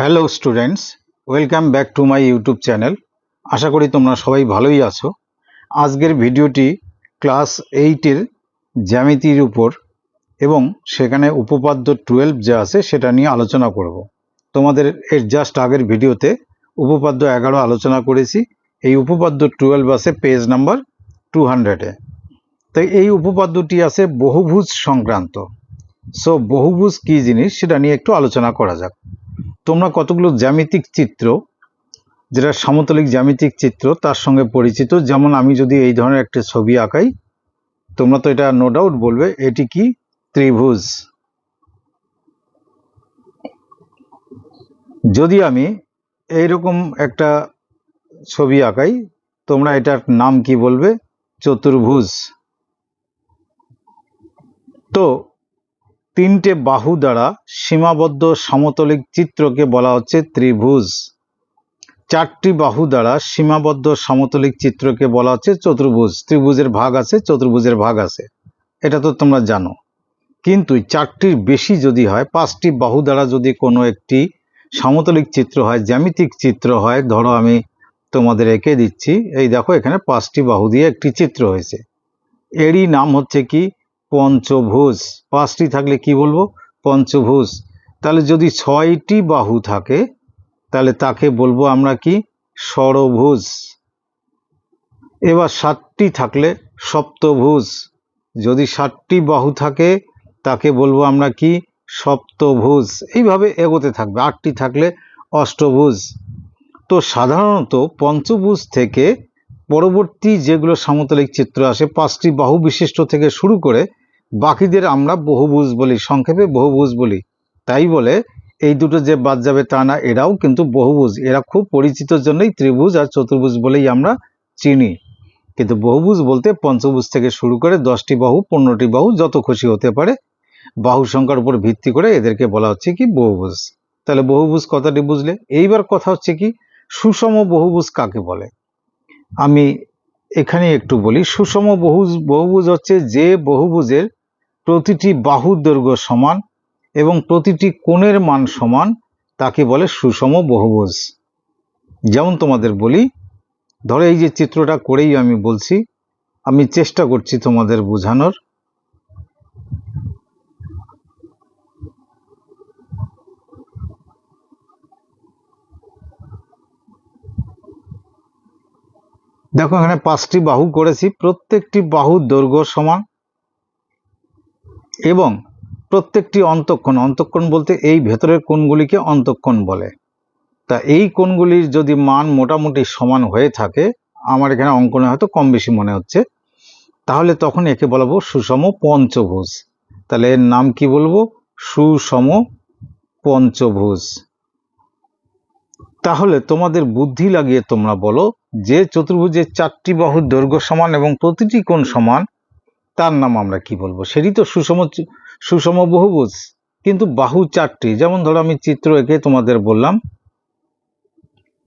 Hello students welcome back to my YouTube channel আশা করি তোমরা সবাই ভালোই আছো। আজকের ভিডিওটি ক্লাস এইটের জ্যামিতির উপর এবং সেখানে উপপাদ্য টুয়েলভ যা আছে সেটা নিয়ে আলোচনা করব। তোমাদের এর জাস্ট আগের ভিডিওতে উপপাদ্য এগারো আলোচনা করেছি। এই উপপাদ্য টুয়েলভ আছে পেজ নাম্বার টু হান্ড্রেডে তাই এই উপপাদ্যটি আছে বহুভুজ সংক্রান্ত। সো বহুভুজ কী জিনিস সেটা নিয়ে একটু আলোচনা করা যাক। তোমরা কতগুলো জ্যামিতিক চিত্র, যেটা সমতলিক জ্যামিতিক চিত্র, তার সঙ্গে পরিচিত? যেমন আমি যদি এই ধরনের একটা ছবি আঁকাই, তোমরা তো এটা নো ডাউট বলবে, এটি কি? ত্রিভুজ। যদি আমি এইরকম একটা ছবি আঁকাই, তোমরা এটার নাম কি বলবে? চতুর্ভুজ। তো তিনটে বাহু দ্বারা সীমাবদ্ধ সমতলিক চিত্রকে বলা হচ্ছে ত্রিভুজ। চারটি বাহু দ্বারা সীমাবদ্ধ সমতলিক চিত্রকে বলা হচ্ছে চতুর্ভুজ। ত্রিভুজের ভাগ আছে, চতুর্ভুজের ভাগ আছে। এটা তো তোমরা জানো। কিন্তু চারটির বেশি যদি হয়, পাঁচটি বাহু দ্বারা যদি কোনো একটি সমতলিক চিত্র হয়, জ্যামিতিক চিত্র হয়, ধরো আমি তোমাদের এঁকে দিচ্ছি। এই দেখো, এখানে পাঁচটি বাহু দিয়ে একটি চিত্র হয়েছে। এরই নাম হচ্ছে কি? পঞ্চভুজ। পাঁচটি থাকলে কি বলব? পঞ্চভুজ। তাহলে যদি ছয়টি বাহু থাকে, তাহলে তাকে বলব আমরা কি? ষড়ভুজ। এবার সাতটি থাকলে সপ্তভুজ। যদি সাতটি বাহু থাকে, তাকে বলব আমরা কি? সপ্তভুজ। এইভাবে এগোতে থাকবে। আটটি থাকলে অষ্টভুজ। তো সাধারণত পঞ্চভুজ থেকে পরবর্তী যেগুলো সমতলিক চিত্র আসে, পাঁচটি বাহু বিশিষ্ট থেকে শুরু করে বাকিদের আমরা বহুভুজ বলি, সংক্ষেপে বহুভুজ বলি। তাই বলে, এই দুটো যে বাদ যাবে তা না, এরাও কিন্তু বহুভুজ। এরা খুব পরিচিত জন্যই ত্রিভুজ আর চতুর্ভুজ বলেই আমরা চিনি। কিন্তু বহুভুজ বলতে পঞ্চভুজ থেকে শুরু করে দশটি বাহু, পনেরোটি বাহু, যত খুশি হতে পারে। বাহু সংখ্যার উপর ভিত্তি করে এদেরকে বলা হচ্ছে কি বহুভুজ। তাহলে বহুভুজ কথাটি বুঝলে? এইবার কথা হচ্ছে কি, সুষম বহুভুজ কাকে বলে? আমি এখানে একটু বলি, সুষম বহুভুজ বহুভুজ হচ্ছে যে বহুভুজের প্রতিটি বাহুর দৈর্ঘ্য সমান এবং প্রতিটি কোণের মান সমান, তাকে বলে সুষম বহুভুজ। যেমন তোমাদের বলি, ধরো এই যে চিত্রটা করেই আমি বলছি, আমি চেষ্টা করছি তোমাদের বোঝানোর। দেখো এখানে পাঁচটি বাহু করেছি, প্রত্যেকটি বাহু দৈর্ঘ্য সমান এবং প্রত্যেকটি অন্তঃক্ষণ অন্তঃক্ষণ বলতে এই ভেতরের কোণগুলিকে অন্তঃক্ষণ বলে। তা এই কোণগুলির যদি মান মোটামুটি সমান হয়ে থাকে, আমার এখানে অঙ্কনে হয়তো কম বেশি মনে হচ্ছে, তাহলে তখন একে বলব সুষম পঞ্চভুজ। তাহলে এর নাম কি বলব? সুষম পঞ্চভুজ। তাহলে তোমাদের বুদ্ধি লাগিয়ে তোমরা বলো, যে চতুর্ভুজের চারটি বাহুর দৈর্ঘ্য সমান এবং প্রতিটি কোণ সমান তার নাম আমরা কি বলব? সেটি তো সুষম সুষম বহুভুজ। কিন্তু বাহু চারটি, যেমন ধরো আমি চিত্র এঁকে তোমাদের বললাম,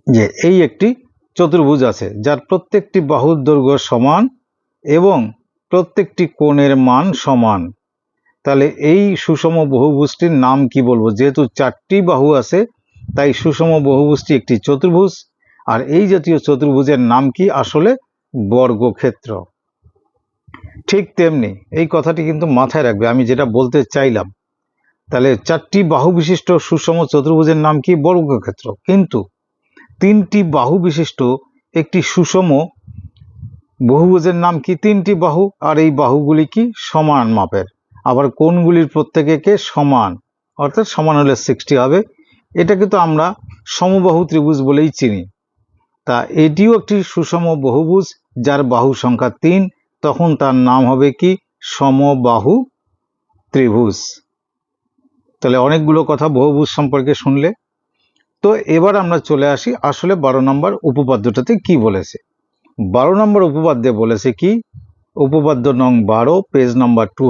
যে এই একটি চতুর্ভুজ আছে, যার প্রত্যেকটি বাহুর দৈর্ঘ্য সমান এবং প্রত্যেকটি কোণের মান সমান। তাহলে এই সুষম বহুভুজটির নাম কি বলব? যেহেতু চারটি বাহু আছে, তাই সুষম বহুভুজটি একটি চতুর্ভুজ। আর এই জাতীয় চতুর্ভুজের নাম কি? আসলে বর্গক্ষেত্র। ঠিক তেমনি এই কথাটি কিন্তু মাথায় রাখবে। আমি যেটা বলতে চাইলাম, তাহলে চারটি বাহু বিশিষ্ট সুষম চতুর্ভুজের নাম কি? বর্গক্ষেত্র। কিন্তু তিনটি বাহু বিশিষ্ট একটি সুষম বহুভুজের নাম কি? তিনটি বাহু। আর এই বাহুগুলি কি? সমান মাপের। আবার কোনগুলির প্রত্যেকে সমান? অর্থাৎ সমান হলে সিক্সটি হবে। এটা কিন্তু আমরা সমবাহু ত্রিভুজ বলেই চিনি। তা এটিও একটি সুষম বহুভুজ, যার বাহু সংখ্যা তিন। তখন তার নাম হবে কি? সমবাহু ত্রিভুজ। তাহলে অনেকগুলো কথা বহুভুজ সম্পর্কে শুনলে। তো এবার আমরা চলে আসি আসলে বারো নম্বর উপপাদ্যটাতে কি বলেছে। বারো নম্বর উপপাদ্যে বলেছে কি? উপপাদ্য নং বারো, পেজ নাম্বার টু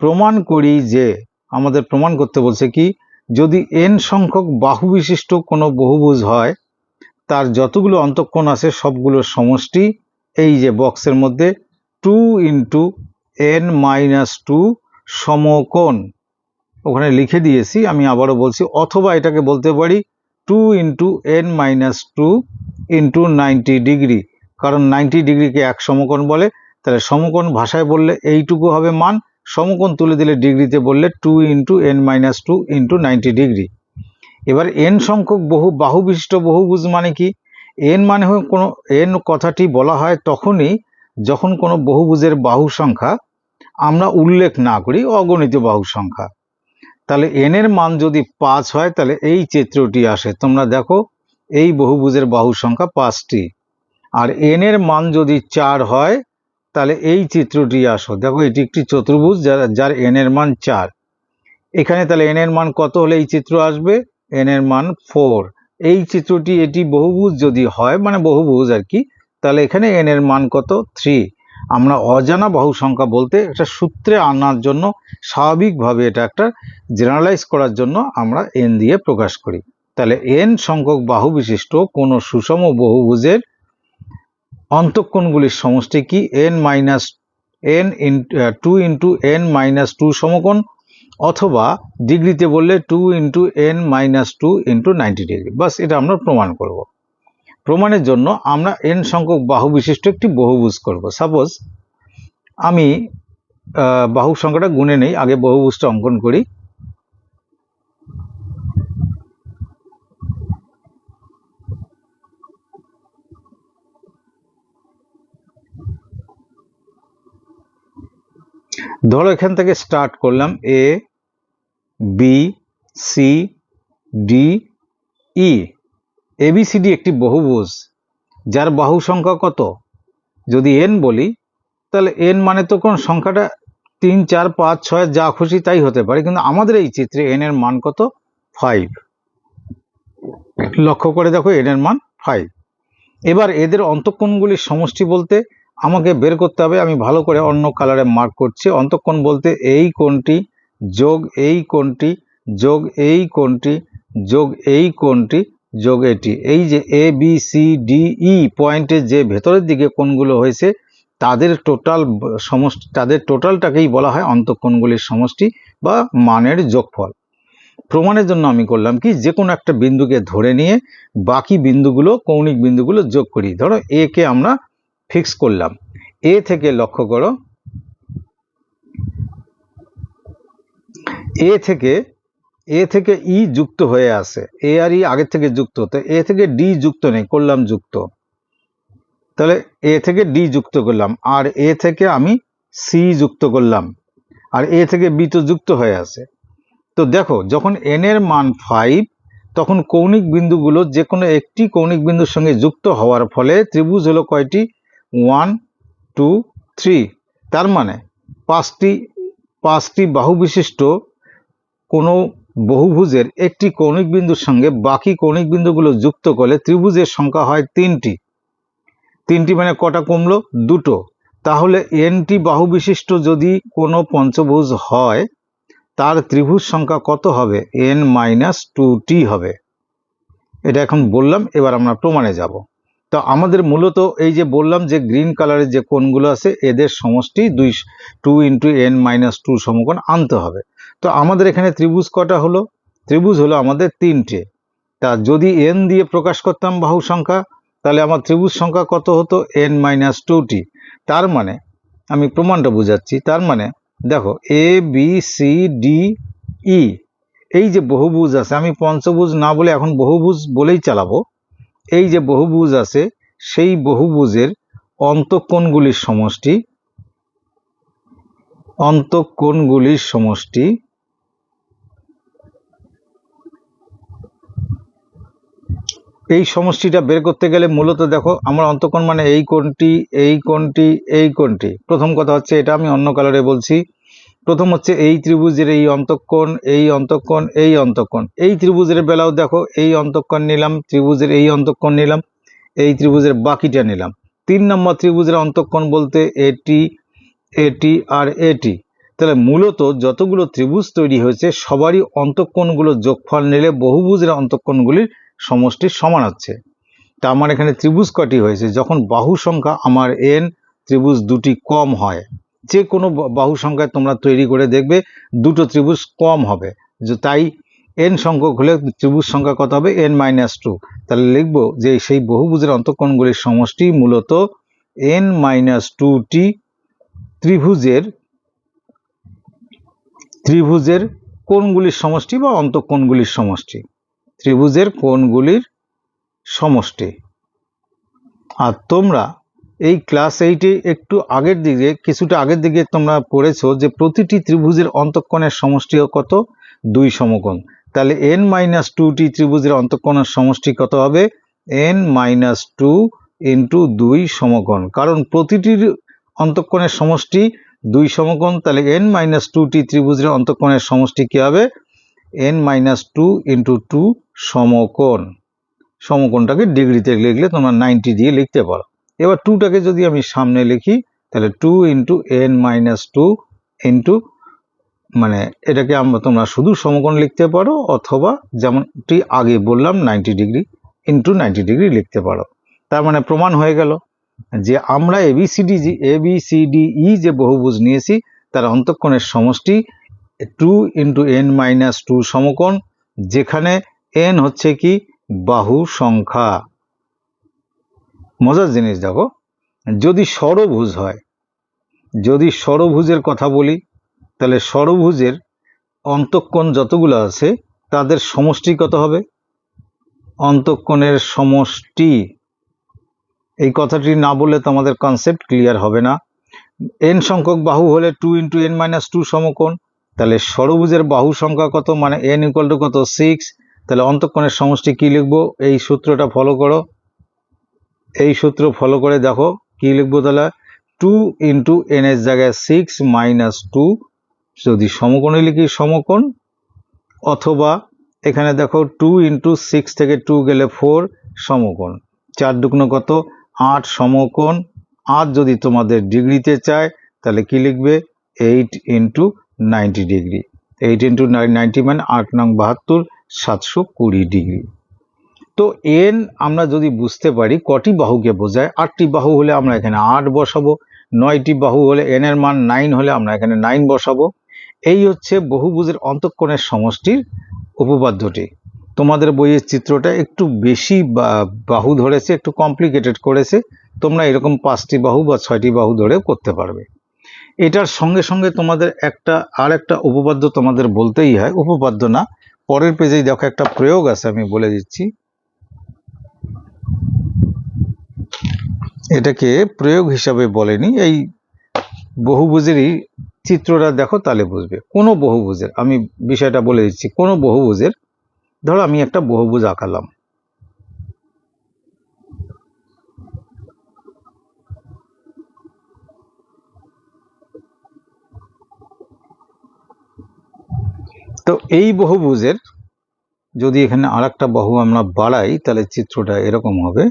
প্রমাণ করি যে, আমাদের প্রমাণ করতে বলছে কি? যদি এন সংখ্যক বাহু বিশিষ্ট কোনো বহুভুজ হয়, তার যতগুলো অন্তঃক্ষণ আছে সবগুলোর সমষ্টি এই যে বক্সের মধ্যে two into N minus two সমকোণ। ওখানে লিখে দিয়েছি, আমি আবারও বলছি, অথবা এটাকে বলতে পারি two into N minus two into ninety degree. কারণ নাইনটি ডিগ্রিকে এক সমকোণ বলে, তাহলে সমকোণ ভাষায় বললে এইটুকু হবে মান, সমকোণ তুলে দিলে ডিগ্রিতে বললে two into N minus two into ninety degree. এবার এন সংখ্যক বহু, বাহু বিশিষ্ট বহুভুজ মানে কি? এন মানে কোনো, এন কথাটি বলা হয় তখনই যখন কোনো বহুভুজের বাহু সংখ্যা আমরা উল্লেখ না করি অগণিত বাহু সংখ্যা। তাহলে এন এর মান যদি পাঁচ হয়, তাহলে এই চিত্রটি আসে। তোমরা দেখো, এই বহুভুজের বাহু সংখ্যা পাঁচটি। আর এন এর মান যদি চার হয়, তাহলে এই চিত্রটি আসো। দেখো, এটি একটি চতুর্ভুজ, যার যার এন এর মান চার। এখানে তাহলে এন এর মান কত হলে এই চিত্র আসবে? এন এর মান ফোর। এই চিত্রটি এটি বহুভুজ যদি হয় মানে বহুভুজ আর কি, তাহলে এখানে এন এর মান কত? থ্রি আমরা অজানা বাহু সংখ্যা বলতে একটা সূত্রে আনার জন্য, স্বাভাবিকভাবে এটা একটা জেনারেলাইজ করার জন্য আমরা এন দিয়ে প্রকাশ করি। তাহলে এন সংখ্যক বাহু বিশিষ্ট কোনো সুষম বহুভুজের অন্তঃকোণগুলির সমষ্টি কি? N minus N in two into N minus two সমকোণ অথবা ডিগ্রিতে বললে two into N minus two into ninety degree. বাস, এটা আমরা প্রমাণ করব। প্রমাণের জন্য আমরা এন সংখ্যক বাহু বিশিষ্ট একটি বহুভুজ করব। সাপোজ, আমি বাহু সংখ্যাটা গুনে নেই, আগে বহুভুজটা অঙ্কন করি। ধরো এখান থেকে স্টার্ট করলাম A B C D E ABCD একটি বহুভুজ, যার বাহু সংখ্যা কত? যদি এন বলি, তাহলে এন মানে তো কোন সংখ্যাটা তিন, চার, পাঁচ, ছয়, যা খুশি তাই হতে পারে, কিন্তু আমাদের এই চিত্রে এন এর মান কত? ফাইভ লক্ষ্য করে দেখো এন এর মান ফাইভ এবার এদের অন্তঃকোণগুলির সমষ্টি বলতে আমাকে বের করতে হবে, আমি ভালো করে অন্য কালারে মার্ক করছি। অন্তঃকোণ বলতে এই কোণটি, যোগ এই কোণটি, যোগ এই কোণটি, যোগ এই কোণটি, যোগ এটি। এই যে A B C D E পয়েন্টে যে ভেতরের দিকে কোণগুলো হয়েছে, তাদের টোটাল সমষ্টি, তাদের টোটালটাকেই বলা হয় অন্তঃকোণগুলির সমষ্টি বা মানের যোগফল। প্রমাণের জন্য আমি করলাম কি, যে কোনো একটা বিন্দুকে ধরে নিয়ে বাকি বিন্দুগুলো কৌণিক বিন্দুগুলো যোগ করি। ধরো এ কে আমরা ফিক্স করলাম। এ থেকে লক্ষ্য করো। এ থেকে এ থেকে ই যুক্ত হয়ে আসে এ আর ই আগের থেকে যুক্ত। তো এ থেকে ডি যুক্ত নেই, করলাম যুক্ত। তাহলে এ থেকে ডি যুক্ত করলাম। আর এ থেকে আমি সি যুক্ত করলাম। আর এ থেকে বি তো যুক্ত হয়ে আছে। তো দেখো, যখন এন এর মান ফাইভ তখন কৌণিক বিন্দুগুলো যে কোনো একটি কৌণিক বিন্দুর সঙ্গে যুক্ত হওয়ার ফলে ত্রিভুজ হলো কয়টি? One, two, three. তার মানে পাঁচটি পাঁচটি বাহু বিশিষ্ট কোনো বহুভুজের একটি কৌণিক বিন্দুর সঙ্গে বাকি কৌণিক বিন্দুগুলো যুক্ত করলে ত্রিভুজের সংখ্যা হয় তিনটি। তিনটি মানে কটা কমলো? দুটো। তাহলে এনটি বাহু বিশিষ্ট যদি কোনো পঞ্চভুজ হয়, তার ত্রিভুজ সংখ্যা কত হবে? এন মাইনাস টু টি হবে। এটা এখন বললাম, এবার আমরা প্রমাণে যাব। তো আমাদের মূলত এই যে বললাম যে গ্রিন কালারের যে কোণগুলো আছে, এদের সমষ্টি দুই two into N minus two সমকোণ আনতে হবে। তো আমাদের এখানে ত্রিভুজ কটা হলো? ত্রিভুজ হলো আমাদের তিনটে। তা যদি এন দিয়ে প্রকাশ করতাম বাহু সংখ্যা, তাহলে আমার ত্রিভুজ সংখ্যা কত হতো? এন মাইনাস টুটি তার মানে আমি প্রমাণটা বুঝাচ্ছি, তার মানে দেখো A B C D E এই যে বহুভুজ আছে, আমি পঞ্চভুজ না বলে এখন বহুভুজ বলেই চালাবো। এই যে বহুভুজ আছে, সেই বহুভুজের অন্তঃকোণগুলির সমষ্টি অন্তঃকোণগুলির সমষ্টি, এই সমষ্টিটা বের করতে গেলে মূলত দেখো, আমার অন্তঃকোণ মানে এই কোণটি এই কোণটি এই কোণটি। প্রথম কথা হচ্ছে এটা আমি অন্য কালারে বলছি। প্রথম হচ্ছে এই ত্রিভুজের এই অন্তঃকোণ এই অন্তঃকোণ এই অন্তঃকোণ। এই ত্রিভুজের বেলাও দেখো, এই অন্তঃকোণ নিলাম, ত্রিভুজের এই অন্তঃকোণ নিলাম, এই ত্রিভুজের বাকিটা নিলাম। তিন নম্বর ত্রিভুজের অন্তঃকোণ বলতে এটি এটি আর এটি। তাহলে মূলত যতগুলো ত্রিভুজ তৈরি হয়েছে, সবারই অন্তঃকোণগুলো যোগফল নিলে বহুভুজের অন্তঃকোণগুলির সমষ্টি সমান হচ্ছে। তা আমার এখানে ত্রিভুজ কটি হয়েছে? যখন বাহু সংখ্যা আমার এন ত্রিভুজ দুটি কম হয়। যে কোনো বাহু সংখ্যায় তোমরা তৈরি করে দেখবে দুটো ত্রিভুজ কম হবে। তাই এন সংখ্যক হলে ত্রিভুজ সংখ্যা কত হবে? এন মাইনাস টু তাহলে লিখব যে সেই বহুভুজের অন্তঃকোণগুলির সমষ্টি মূলত এন মাইনাস টুটি ত্রিভুজের ত্রিভুজের কোণগুলির সমষ্টি বা অন্তঃকোণগুলির সমষ্টি। ত্রিভুজের কোণগুলির সমষ্টি। আর তোমরা এই ক্লাস এইটে একটু আগের দিকে, কিছুটা আগের দিকে তোমরা পড়েছো যে প্রতিটি ত্রিভুজের অন্তঃকোণের সমষ্টি কত? দুই সমকোণ। তাহলে এন মাইনাস টুটি ত্রিভুজের অন্তঃকোণের সমষ্টি কত হবে? এন মাইনাস টু ইন্টু দুই সমকোণ। কারণ প্রতিটির অন্তঃকোণের সমষ্টি দুই সমকোণ, তাহলে এন মাইনাস টুটি ত্রিভুজের অন্তঃকোণের সমষ্টি কী হবে? N minus two into two সমকোণ। সমকোণটাকে ডিগ্রিতে লিখলে তোমরা নাইনটি দিয়ে লিখতে পারো। এবার টুটাকে যদি আমি সামনে লিখি, তাহলে two into N minus two into মানে এটাকে আমরা তোমরা শুধু সমকোণ লিখতে পারো, অথবা যেমনটি আগে বললাম ninety degree into ninety degree লিখতে পারো। তার মানে প্রমাণ হয়ে গেল যে আমরা এবিসিডি যে এবিসিডি ই যে বহুভুজ নিয়েছি, তার অন্তঃকোণের সমষ্টি two into N minus two সমকোণ, যেখানে এন হচ্ছে কি বাহু সংখ্যা। মজার জিনিস দেখো, যদি ষড়ভুজ হয়, যদি ষড়ভুজের কথা বলি, তাহলে ষড়ভুজের অন্তঃকোণ যতগুলো আছে, তাদের সমষ্টি কত হবে? অন্তঃকোণের সমষ্টি, এই কথাটি না বললে তো আমাদের কনসেপ্ট ক্লিয়ার হবে না। এন সংখ্যক বাহু হলে two into N minus two সমকোণ, তাহলে ষড়ভুজের বাহু সংখ্যা কত? মানে এন ইকুয়াল টু কত? সিক্স তাহলে অন্তঃকোণের সমষ্টি কি লিখব? এই সূত্রটা ফলো করো। এই সূত্র ফলো করে দেখো, কি লিখব তাহলে? টু ইন্টু এন এর জায়গায় সিক্স মাইনাস টু যদি সমকোণে লিখি সমকোণ, অথবা এখানে দেখো টু ইন্টু সিক্স থেকে টু গেলে ফোর সমকোণ। চার দুগুণ কত? আট সমকোণ। আট যদি তোমাদের ডিগ্রিতে চায়, তাহলে কি লিখবে? Eight into ninety degree eight into ninety মানে আট নং বাহাত্তর, সাতশো কুড়ি ডিগ্রি তো এন আমরা যদি বুঝতে পারি কটি বাহুকে বোঝায়, আটটি বাহু হলে আমরা এখানে আট বসাবো, নয়টি বাহু হলে এন এর মান নাইন হলে আমরা এখানে নাইন বসাবো। এই হচ্ছে বহুভুজের অন্তঃকোণের সমষ্টির উপপাদ্যটি। তোমাদের বইয়ের চিত্রটা একটু বেশি বাহু ধরেছে, একটু কমপ্লিকেটেড করেছে, তোমরা এরকম পাঁচটি বাহু বা ছয়টি বাহু ধরে করতে পারবে। এটার সঙ্গে সঙ্গে তোমাদের একটা, আর একটা উপপাদ্য তোমাদের বলতেই হয়, উপপাদ্য না, পরের পেজেই দেখো একটা প্রয়োগ আছে, আমি বলে দিচ্ছি। এটাকে প্রয়োগ হিসাবে বলেনি। এই বহুভুজেরই চিত্রটা দেখো, তাহলে বুঝবে। কোনো বহুভুজের, আমি বিষয়টা বলে দিচ্ছি, কোনো বহুভুজের, ধরো আমি একটা বহুভুজ আঁকালাম। তো এই বহুভুজের যদি এখানে আর একটা বাহু আমরা বাড়াই, তাহলে চিত্রটা এরকম হবে।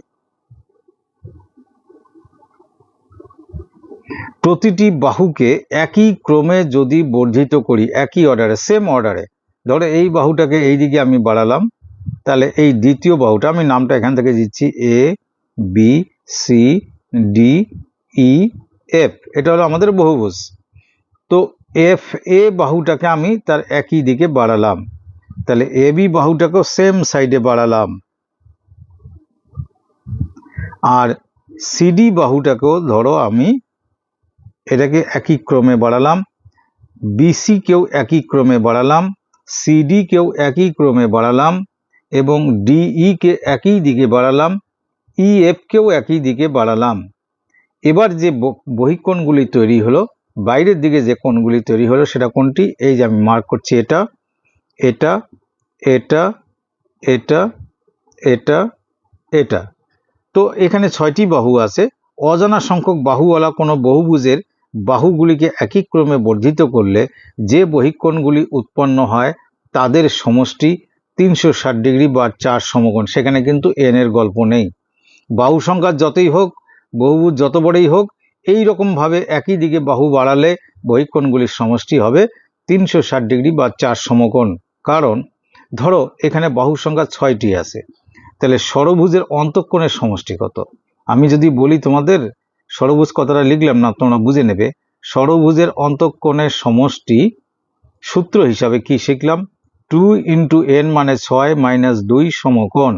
প্রতিটি বাহুকে একই ক্রমে যদি বর্ধিত করি, একই অর্ডারে সেম অর্ডারে ধরো এই বাহুটাকে এই দিকে আমি বাড়ালাম, তাহলে এই দ্বিতীয় বাহুটা, আমি নামটা এখান থেকে দিচ্ছি A B C D E F এটা হলো আমাদের বহুভুজ। তো এফ এ বাহুটাকে আমি তার একই দিকে বাড়ালাম, তাহলে এ বি বাহুটাকেও সেম সাইডে বাড়ালাম। আর সিডি বাহুটাকেও ধরো আমি এটাকে একই ক্রমে বাড়ালাম। বিসি কেও একই ক্রমে বাড়ালাম। সিডি কেও একই ক্রমে বাড়ালাম এবং ডিই কে একই দিকে বাড়ালাম। ইএফ কেও একই দিকে বাড়ালাম। এবার যে বহিকোণগুলি তৈরি হলো, বাইরের দিকে যে কোণগুলি তৈরি হলো, সেটা কোনটি? এই যে আমি মার্ক করছি এটা এটা এটা এটা এটা এটা। তো এখানে ছয়টি বাহু আছে। অজানা সংখ্যক বাহুওয়ালা কোনো বহুভুজের বাহুগুলিকে একই ক্রমে বর্ধিত করলে যে বহিকোণগুলি উৎপন্ন হয়, তাদের সমষ্টি তিনশো ষাট ডিগ্রি বা চার সমকোণ। সেখানে কিন্তু এন এর গল্প নেই। বাহু সংখ্যা যতই হোক, বহুভুজ যত বড়ই হোক, এই রকমভাবে একই দিকে বাহু বাড়ালে বহিকোণগুলির সমষ্টি হবে তিনশো ষাট ডিগ্রি বা চার সমকোণ। কারণ, ধরো এখানে বাহু সংখ্যা ছয়টি আছে। তাহলে সরভুজের অন্তঃকোণের সমষ্টি কত? আমি যদি বলি তোমাদের ষড়ভুজ কথাটা লিখলাম না, তোমরা বুঝে নেবে। ষড়ভুজের অন্তঃকোণের সমষ্টি সূত্র হিসাবে কি শিখলাম? টু ইন্টু এন মানে ছয় মাইনাস দুই সমকোণ।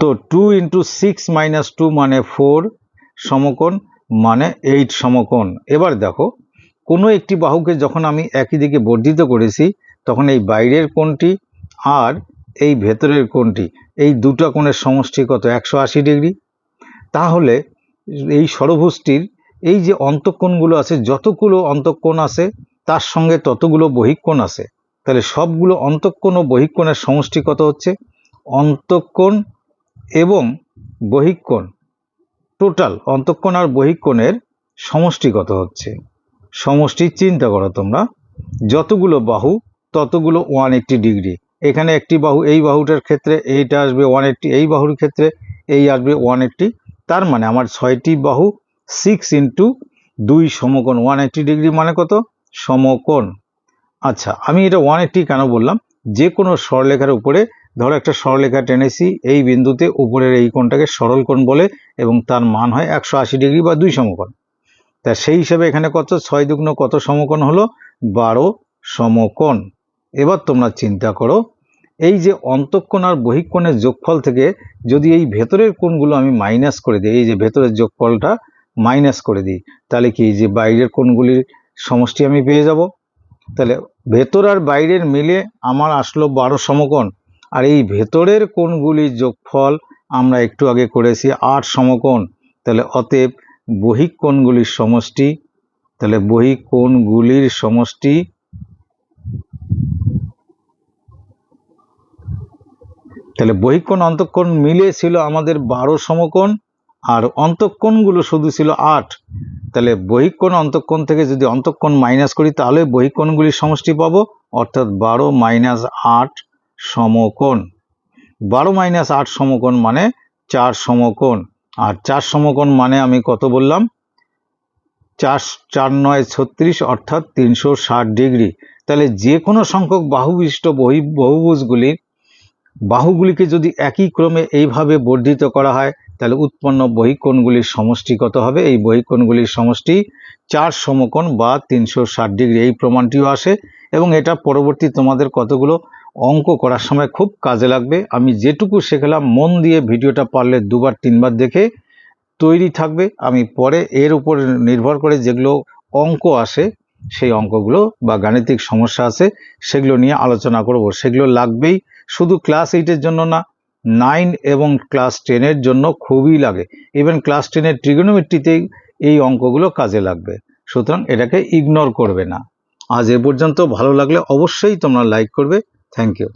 তো two into six minus two মানে ফোর সমকোণ মানে এইট সমকোণ। এবার দেখো, কোনো একটি বাহুকে যখন আমি একই দিকে বর্ধিত করেছি, তখন এই বাইরের কোণটি আর এই ভেতরের কোণটি, এই দুটো কোণের সমষ্টি কত? একশো আশি ডিগ্রি। তাহলে এই ষড়ভুজটির এই যে অন্তঃকোণগুলো আছে, যতগুলো অন্তঃকোণ আছে, তার সঙ্গে ততগুলো বহিঃকোণ আছে। তাহলে সবগুলো অন্তঃকোণ ও বহিঃকোণের সমষ্টি কত হচ্ছে? অন্তঃকোণ এবং বহিঃকোণ। টোটাল অন্তঃকোণ আর বহিঃকোণের সমষ্টি কত হচ্ছে? সমষ্টি চিন্তা করো তোমরা। যতগুলো বাহু, ততগুলো ওয়ান এইট্টি ডিগ্রি। এখানে একটি বাহু এই বাহুটার ক্ষেত্রে, এইটা আসবে ওয়ান এইট্টি এই বাহুর ক্ষেত্রে, এই আসবে ওয়ান এইট্টি তার মানে আমার ছয়টি বাহু সিক্স ইন্টু দুই সমকোণ ওয়ান এইট্টি ডিগ্রি মানে কত? সমকোণ। আচ্ছা আমি এটা ওয়ান এইট্টি কেন বললাম? যে কোনো সরলেখার উপরে, ধরো একটা সরলেখা টেনেছি এই বিন্দুতে উপরের এই কোণটাকে সরল কোণ বলে এবং তার মান হয় একশো আশি ডিগ্রি বা দুই সমকোণ। তা সেই হিসাবে এখানে কত? ছয় দুগ্ন কত সমকোণ হলো? বারো সমকোণ। এবার তোমরা চিন্তা করো এই যে অন্তঃকোণ আর বহিঃকোণের যোগফল থেকে যদি এই ভেতরের কোণগুলো আমি মাইনাস করে দিই, এই যে ভেতরের যোগফলটা মাইনাস করে দিই, তাহলে কি যে বাইরের কোণগুলির সমষ্টি আমি পেয়ে যাব? তাহলে ভেতর আর বাইরের মিলে আমার আসলো বারো সমকোণ। আর এই ভেতরের কোণগুলির যোগফল আমরা একটু আগে করেছি আট সমকোণ। তাহলে অতএব বহিক কোণগুলির সমষ্টি, তাহলে বহিক কোণগুলির সমষ্টি তাহলে বহিকোণ অন্তঃকোণ মিলে ছিল আমাদের বারো সমকোণ, আর অন্তঃকোণগুলো শুধু ছিল আট। তাহলে বহিকোণ অন্তঃকোণ থেকে যদি অন্তঃকোণ মাইনাস করি, তাহলে বহিকোণগুলির সমষ্টি পাবো, অর্থাৎ বারো মাইনাস আট সমকোণ। বারো মাইনাস আট সমকোণ মানে চার সমকোণ। আর চার সমকোণ মানে আমি কত বললাম? চার চার নয় ছত্রিশ, অর্থাৎ তিনশো ষাট ডিগ্রি। তাহলে যে কোনো সংখ্যক বাহুবিশিষ্ট বহি, বহুভুজগুলির বাহুগুলিকে যদি একই ক্রমে এইভাবে বর্ধিত করা হয়, তাহলে উৎপন্ন বহিকোণগুলির সমষ্টি কত হবে? এই বহিকোণগুলির সমষ্টি চার সমকোণ বা তিনশো ষাট ডিগ্রি। এই প্রমাণটিও আসে এবং এটা পরবর্তী তোমাদের কতগুলো অঙ্ক করার সময় খুব কাজে লাগবে। আমি যেটুকু শেখালাম, মন দিয়ে ভিডিওটা পারলে দুবার, তিনবার দেখে তৈরি থাকবে। আমি পরে এর উপর নির্ভর করে যেগুলো অঙ্ক আসে, সেই অঙ্কগুলো বা গাণিতিক সমস্যা আছে, সেগুলো নিয়ে আলোচনা করব। সেগুলো লাগবেই। শুধু ক্লাস এইটের জন্য না নাইন এবং ক্লাস টেনের জন্য খুবই লাগে। ইভেন ক্লাস টেনের ট্রিগোনোমেট্রিতেই এই অঙ্কগুলো কাজে লাগবে। সুতরাং এটাকে ইগনোর করবে না। আজ এ পর্যন্ত ভালো লাগলে অবশ্যই তোমরা লাইক করবে। Thank you